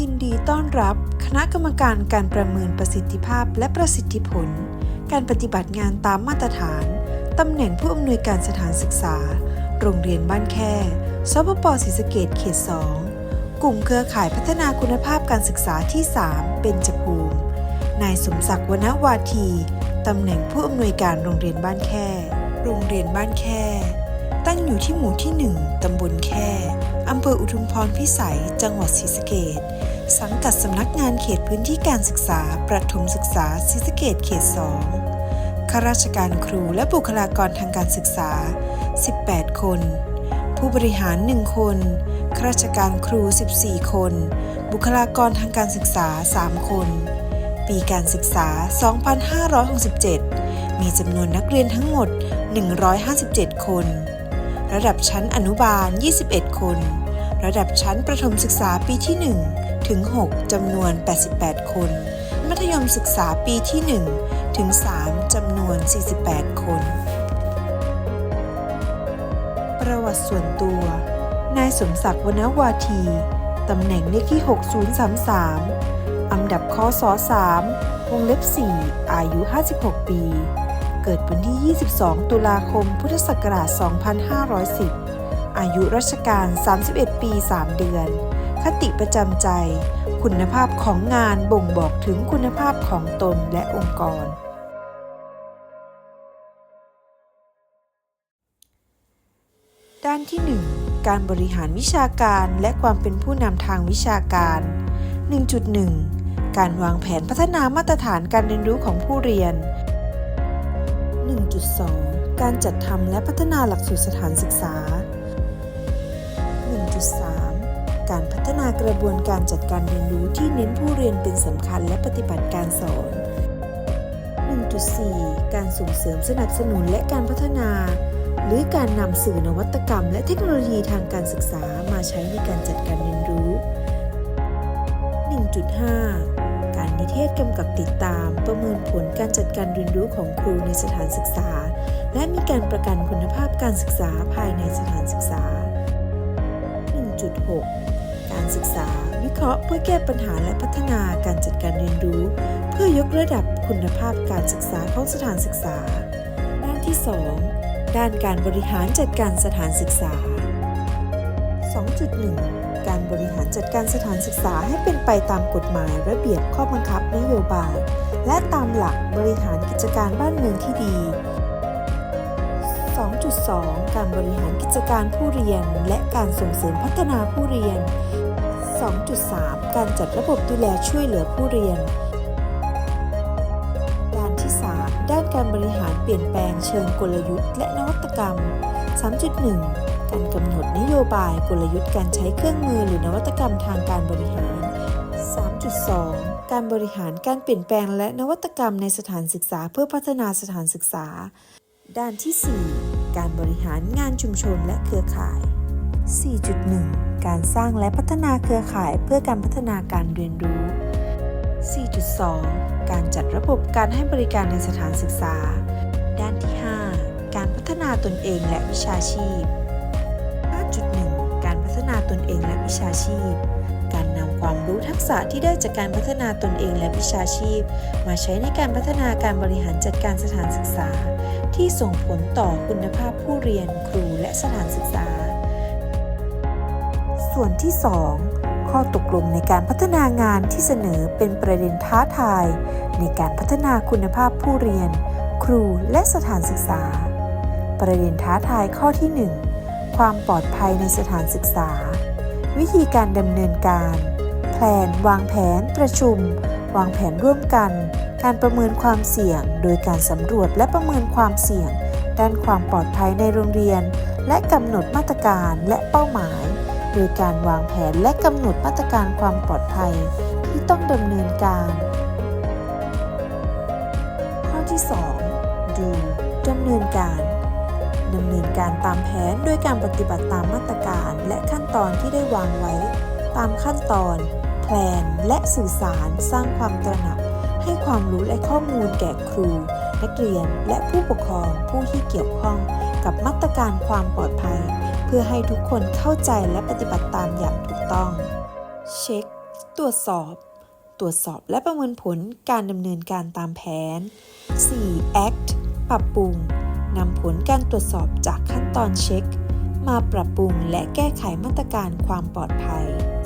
ยินดีต้อนรับคณะกรรมการการประเมินประสิทธิภาพและประสิทธิผล การปฏิบัติงานตามมาตรฐาน ตำแหน่งผู้อำนวยการสถานศึกษา โรงเรียนบ้านแค่สปปศรีสะเกดเขต 2 กลุ่มเครือข่ายพัฒนาคุณภาพการศึกษาที่ 3 เป็นจภูมิ นายสมศักดิ์วนวาที ตำแหน่งผู้อำนวยการโรงเรียนบ้านแค่ โรงเรียนบ้านแค่ ตั้งอยู่ที่หมู่ที่ 1 ตำบลแค่ อำเภออุทุมพรพิสัย จังหวัดศรีสะเกษสังกัดสำนักงานเขตพื้นที่การศึกษา ประถมศึกษาศรีสะเกษเขต 2 ข้าราชการครูและบุคลากรทางการศึกษา 18 คน ผู้บริหาร 1 คน ข้าราชการครู 14 คน บุคลากรทางการศึกษา 3 คน ปีการศึกษา 2567 มีจำนวนนักเรียนทั้งหมด 157 คนระดับชั้นอนุบาล 21 คน ระดับชั้นประถมศึกษาปีที่ 1 ถึง 6 จำนวน 88 คน มัธยมศึกษาปีที่ 1 ถึง 3 จำนวน 48 คน ประวัติส่วนตัว นายสมศักดิ์วนวาที ตำแหน่งเลขที่ 6033 อันดับข้อสอ3วงเล็บ 4 อายุ 56 ปี เกิดวันที่ 22 ตุลาคม พุทธศักราช 2510 อายุราชการ 31 ปี 3 เดือน คติประจำใจ คุณภาพของงานบ่งบอกถึงคุณภาพของตนและองค์กร ด้านที่ 1 การบริหารวิชาการและความเป็นผู้นำทางวิชาการ 1.1 การวางแผนพัฒนามาตรฐานการเรียนรู้ของผู้เรียน 1.2 การจัดทำและพัฒนาหลักสูตรสถานศึกษา 1.3การพัฒนากระบวนการจัดการเรียนรู้ที่เน้นผู้เรียนเป็นสำคัญและปฏิบัติการสอน 1.4 การส่งเสริมสนับสนุนและการพัฒนา หรือการนำสื่อนวัตกรรม และเทคโนโลยีทางการศึกษามาใช้ในการจัดการเรียนรู้ 1.5 การนิเทศกำกับติดตาม ประเมินผลการจัดการเรียนรู้ของครูในสถานศึกษา และมีการประกันคุณภาพการศึกษาภายในสถานศึกษา 1.6การศึกษาวิเคราะห์เพื่อแก้ปัญหาและพัฒนาการจัดการเรียนรู้ เพื่อยกระดับคุณภาพการศึกษาของสถานศึกษา ด้านที่ 2 ด้านการบริหารจัดการสถานศึกษา 2.1 การบริหารจัดการสถานศึกษาให้เป็นไปตามกฎหมายระเบียบข้อบังคับนโยบาย และตามหลักบริหารกิจการบ้านเมืองที่ดี 2.2 การบริหารกิจการผู้เรียน และการส่งเสริมพัฒนาผู้เรียน 2.3 การจัดระบบดูแลช่วยเหลือผู้เรียน ด้านที่ 3 ด้านการบริหารเปลี่ยนแปลงเชิงกลยุทธ์ และนวัตกรรม 3.1 การกำหนดนโยบายกลยุทธ์การใช้เครื่องมือหรือนวัตกรรมทางการบริหาร 3.2 การบริหารการเปลี่ยนแปลงและนวัตกรรมในสถานศึกษาเพื่อพัฒนาสถานศึกษา ด้านที่ 4 การบริหารงานชุมชนและเครือข่าย 4.1 การสร้างและพัฒนาเครือข่ายเพื่อการพัฒนาการเรียนรู้ 4.2 การจัดระบบการให้บริการในสถานศึกษา ด้านที่ 5 การพัฒนาตนเองและวิชาชีพ 5.1 การพัฒนาตนเองและวิชาชีพ การนำความรู้ทักษะที่ได้จากการพัฒนาตนเองและวิชาชีพ มาใช้ในการพัฒนาการบริหารจัดการสถานศึกษา ที่ส่งผลต่อคุณภาพผู้เรียนครูและสถานศึกษา ส่วนที่ 2 ข้อตกลงในการพัฒนางานที่เสนอเป็นประเด็นท้าทาย ในการพัฒนาคุณภาพผู้เรียน ครูและสถานศึกษา ประเด็นท้าทายข้อที่ 1 ความปลอดภัยในสถานศึกษา วิธีการดำเนินการ แผน วางแผน ประชุม วางแผนร่วมกัน การประเมินความเสี่ยง โดยการสำรวจและประเมินความเสี่ยง ด้านความปลอดภัยในโรงเรียน และกำหนดมาตรการและเป้าหมาย โดยการวางแผนและกำหนดมาตรการความปลอดภัย ที่ต้องดำเนินการ ข้อที่ 2 ดูดำเนินการ ดำเนินการตามแผนโดยการปฏิบัติตามมาตรการและขั้นตอนที่ได้วางไว้ ตามขั้นตอน แผนและสื่อสารสร้างความตระหนัก ให้ความรู้และข้อมูลแก่ครู นักเรียนและผู้ปกครองผู้ที่เกี่ยวข้องกับมาตรการความปลอดภัย เพื่อให้ทุกคนเข้าใจและปฏิบัติตามอย่างถูกต้อง เช็ค ตรวจสอบ ตรวจสอบและประเมินผลการดำเนินการตามแผน 4. act ปรับปรุง นำผลการตรวจสอบจากขั้นตอนเช็ค มาปรับปรุงและแก้ไขมาตรการความปลอดภัย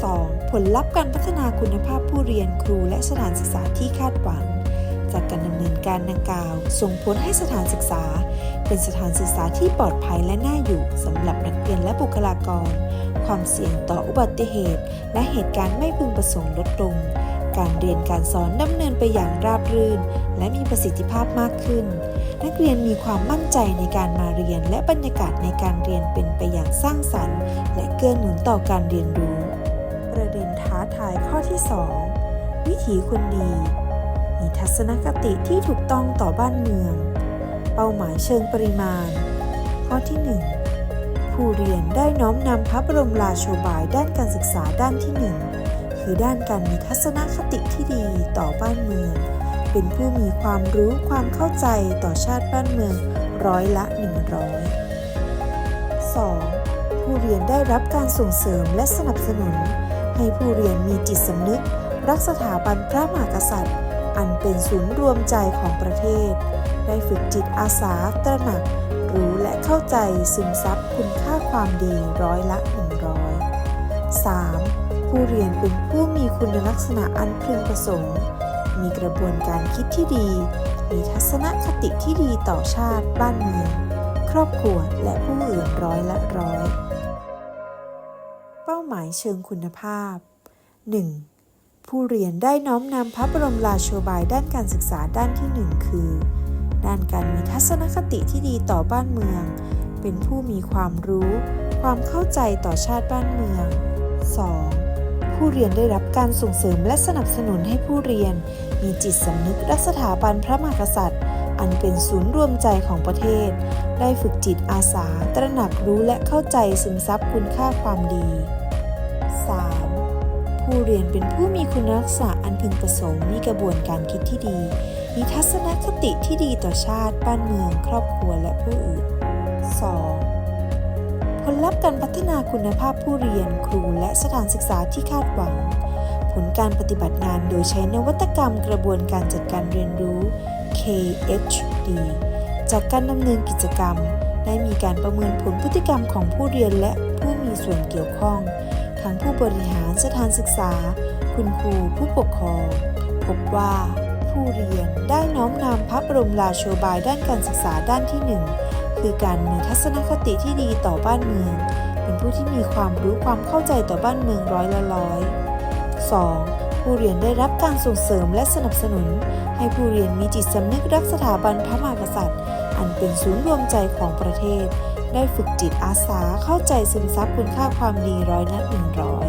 2. ผลลัพธ์การพัฒนาคุณภาพผู้เรียนครูและสถานศึกษาที่คาดหวัง จากการดำเนินการดังกล่าว ส่งผลให้สถานศึกษา เป็นสถานศึกษาที่ปลอดภัยและน่าอยู่สำหรับนักเรียนและบุคลากร ความเสี่ยงต่ออุบัติเหตุ และเหตุการณ์ไม่พึงประสงค์ลดลง การเรียนการสอนดำเนินไปอย่างราบรื่น และมีประสิทธิภาพมากขึ้น นักเรียนมีความมั่นใจในการมาเรียน และบรรยากาศในการเรียนเป็นไปอย่างสร้างสรรค์ และเกื้อหนุนต่อการเรียนรู้ ประเด็นท้าทายข้อที่ 2 วิถีคนดี มีทัศนคติที่ถูกต้องต่อบ้านเมือง เป้าหมายเชิงปริมาณ ข้อที่ 1 ผู้เรียนได้น้อมนำพระบรมราโชบายด้านการศึกษาด้านที่ 1 คือด้านการมีทัศนคติที่ดีต่อบ้านเมือง เป็นผู้มีความรู้ความเข้าใจต่อชาติบ้านเมืองร้อยละ 100 2. ผู้เรียนได้รับการส่งเสริมและสนับสนุน ให้ผู้เรียนมีจิตสำนึก รักสถาบันพระมหากษัตริย์ อันเป็นศูนย์รวมใจของประเทศ ได้ฝึกจิตอาสาตระหนัก รู้และเข้าใจซึมซับคุณค่าความดีร้อยละ 100 3. ผู้เรียนเป็นผู้มีคุณลักษณะอันพึงประสงค์ มีกระบวนการคิดที่ดี มีทัศนคติที่ดีต่อชาติ บ้านเมือง ครอบครัว และผู้อื่นร้อยละร้อย เป้าหมายเชิงคุณภาพ 1. ผู้เรียนได้น้อมนำพระบรมราโชบายด้านการศึกษาด้านที่ 1 คือ ด้านการมีทัศนคติที่ดีต่อบ้านเมือง เป็นผู้มีความรู้ ความเข้าใจต่อชาติบ้านเมือง 2. ผู้เรียนได้รับการส่งเสริมและสนับสนุนให้ผู้เรียน มีจิตสำนึกรักสถาบันพระมหากษัตริย์ อันเป็นศูนย์รวมใจของประเทศ ได้ฝึกจิตอาสา ตระหนักรู้และเข้าใจซึมซับคุณค่าความดี 3. ผู้เรียนเป็นผู้มีคุณลักษณะอันพึงประสงค์มีกระบวนการคิดที่ดี มีทัศนคติที่ดีต่อชาติ บ้านเมือง ครอบครัวและผู้อื่น 2. ผลลัพธ์การพัฒนาคุณภาพผู้เรียนครูและสถานศึกษาที่คาดหวัง ผลการปฏิบัติงานโดยใช้นวัตกรรมกระบวนการจัดการเรียนรู้ KHD จากการดำเนินกิจกรรม ได้มีการประเมินผลพฤติกรรมของผู้เรียนและผู้มีส่วนเกี่ยวข้องทั้งผู้บริหารสถานศึกษา คุณครูผู้ปกครอง พบว่าผู้เรียนได้น้อมนำพระบรมราโชบายด้านการศึกษาด้านที่หนึ่ง คือการมีทัศนคติที่ดีต่อบ้านเมือง เป็นผู้ที่มีความรู้ความเข้าใจต่อบ้านเมืองร้อยละร้อย 2. ผู้เรียนได้รับการส่งเสริมและสนับสนุน ให้ผู้เรียนมีจิตสำนึกรักสถาบันพระมหากษัตริย์ อันเป็นศูนย์รวมใจของประเทศ ได้ฝึกจิตอาสาเข้าใจซึมซับคุณค่าความดีร้อยละหนึ่งร้อย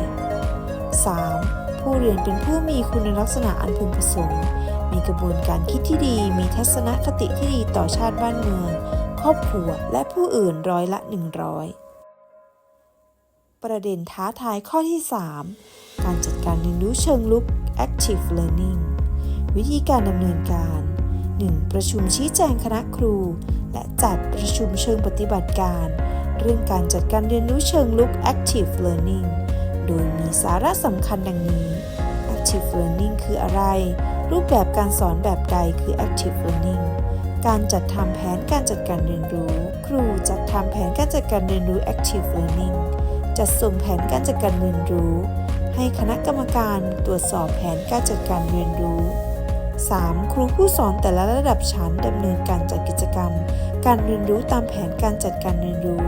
3. ผู้เรียนเป็นผู้มีคุณลักษณะอันพึงประสงค์ มีกระบวนการคิดที่ดี มีทัศนคติที่ดีต่อชาติบ้านเมือง ครอบครัวและผู้อื่นร้อยละ 100 ประเด็นท้าทายข้อที่ 3 การจัดการเรียนรู้เชิงลุก active learning วิธีการดำเนินการ 1. ประชุมชี้แจงคณะครู และจัดประชุมเชิงปฏิบัติการ เรื่องการจัดการเรียนรู้เชิงลุก active learning โดยมีสาระสำคัญดังนี้ active learning คืออะไร รูปแบบการสอนแบบใดคือ active learning การจัดทำแผนการจัดการเรียนรู้ ครูจัดทำแผนการจัดการเรียนรู้ active learning จัดส่งแผนการจัดการเรียนรู้ ให้คณะกรรมการตรวจสอบแผนการจัดการเรียนรู้ 3. ครูผู้สอนแต่ละระดับชั้นดำเนินการจัดกิจกรรม การเรียนรู้ตามแผนการจัดการเรียนรู้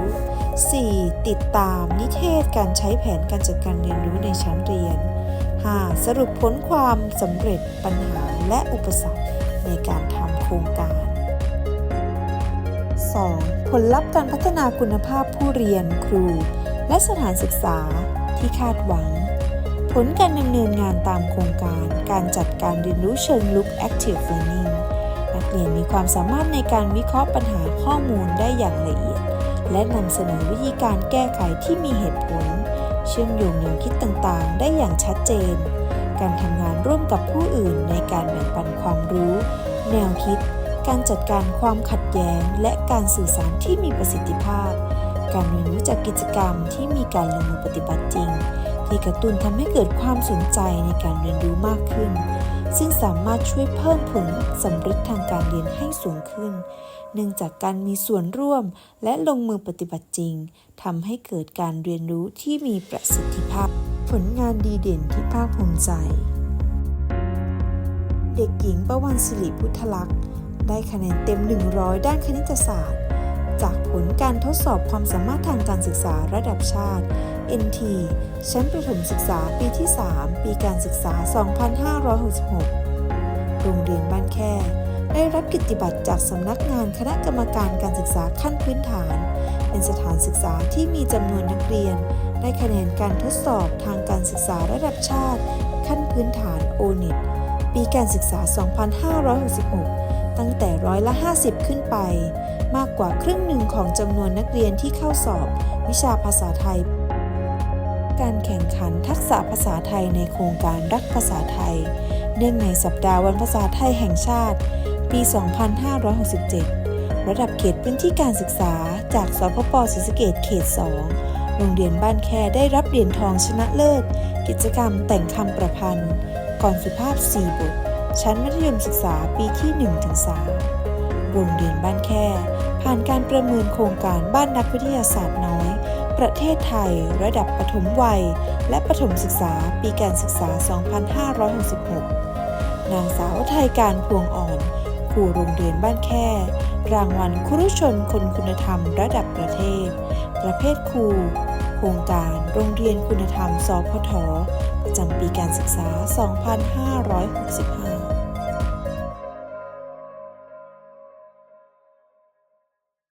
4. ติดตามนิเทศการใช้แผนการจัดการเรียนรู้ในชั้นเรียน 5. สรุปผลความสำเร็จปัญหาและอุปสรรคในการทำโครงการ 2. ผลลัพธ์การพัฒนาคุณภาพผู้เรียนครู และสถานศึกษาที่คาดหวัง ผลการดำเนินงานตามโครงการการจัดการเรียนรู้เชิงลุก Active Learning นักเรียนมีความสามารถในการวิเคราะห์ปัญหาข้อมูลได้อย่างละเอียด และนำเสนอวิธีการแก้ไขที่มีเหตุผล เชื่อมโยงแนวคิดต่างๆ ได้อย่างชัดเจน การทำงานร่วมกับผู้อื่นในการแบ่งปันความรู้ แนวคิด การจัดการความขัดแย้ง และการสื่อสารที่มีประสิทธิภาพ การเรียนรู้จากกิจกรรมที่มีการลงมือปฏิบัติจริง ที่กระตุ้นทำให้เกิดความสนใจในการเรียนรู้มากขึ้น ซึ่งสามารถช่วยเพิ่มผลสำเร็จทางการเรียนให้สูงขึ้น เนื่องจากการมีส่วนร่วมและลงมือปฏิบัติจริงทำให้เกิดการเรียนรู้ที่มีประสิทธิภาพ ผลงานดีเด่นที่ภาคภูมิใจ เด็กหญิงประวันศิริพุทธลักษณ์ ได้คะแนนเต็ม 100 ด้านคณิตศาสตร์ จากผลการทดสอบความสามารถทางการศึกษาระดับชาติ NT ชั้นประถมศึกษาปีที่ 3 ปีการศึกษา 2566 โรงเรียนบ้านแค่ ได้รับกิตติบัตรจากสำนักงานคณะกรรมการการศึกษาขั้นพื้นฐาน เป็นสถานศึกษาที่มีจำนวนนักเรียน ได้คะแนนการทดสอบทางการศึกษาระดับชาติ ขั้นพื้นฐาน o n e t ปีการศึกษา 2566 ตั้งแต่ร้อยละ 50 ขึ้นไป มากกว่าครึ่งหนึ่งของจำนวนนักเรียนที่เข้าสอบ วิชาภาษาไทย การแข่งขันทักษะภาษาไทยในโครงการรักภาษาไทย เนื่องในสัปดาห์วันภาษาไทยแห่งชาติ ปี 2567 ระดับเขตพื้นที่การศึกษาจากสพปศรีสะเกดเขต 2 โรงเรียนบ้านแคได้รับเหรียญทองชนะเลิศ กิจกรรมแต่งคำประพันธ์ ก่อนสุภาพ 4 บท ชั้นมัธยมศึกษาปีที่ 1-3 โรงเรียนบ้านแค่ ผ่านการประเมินโครงการบ้านนักวิทยาศาสตร์น้อย ประเทศไทย ระดับปฐมวัย และปฐมศึกษาปีการศึกษา 2566 นางสาวไทยการพวงอ่อน ครูโรงเรียนบ้านแค่ รางวัลครุชนคนคุณธรรมระดับประเทศ ประเภทครูโครงการโรงเรียนคุณธรรมสพทประจำปีการศึกษา 2565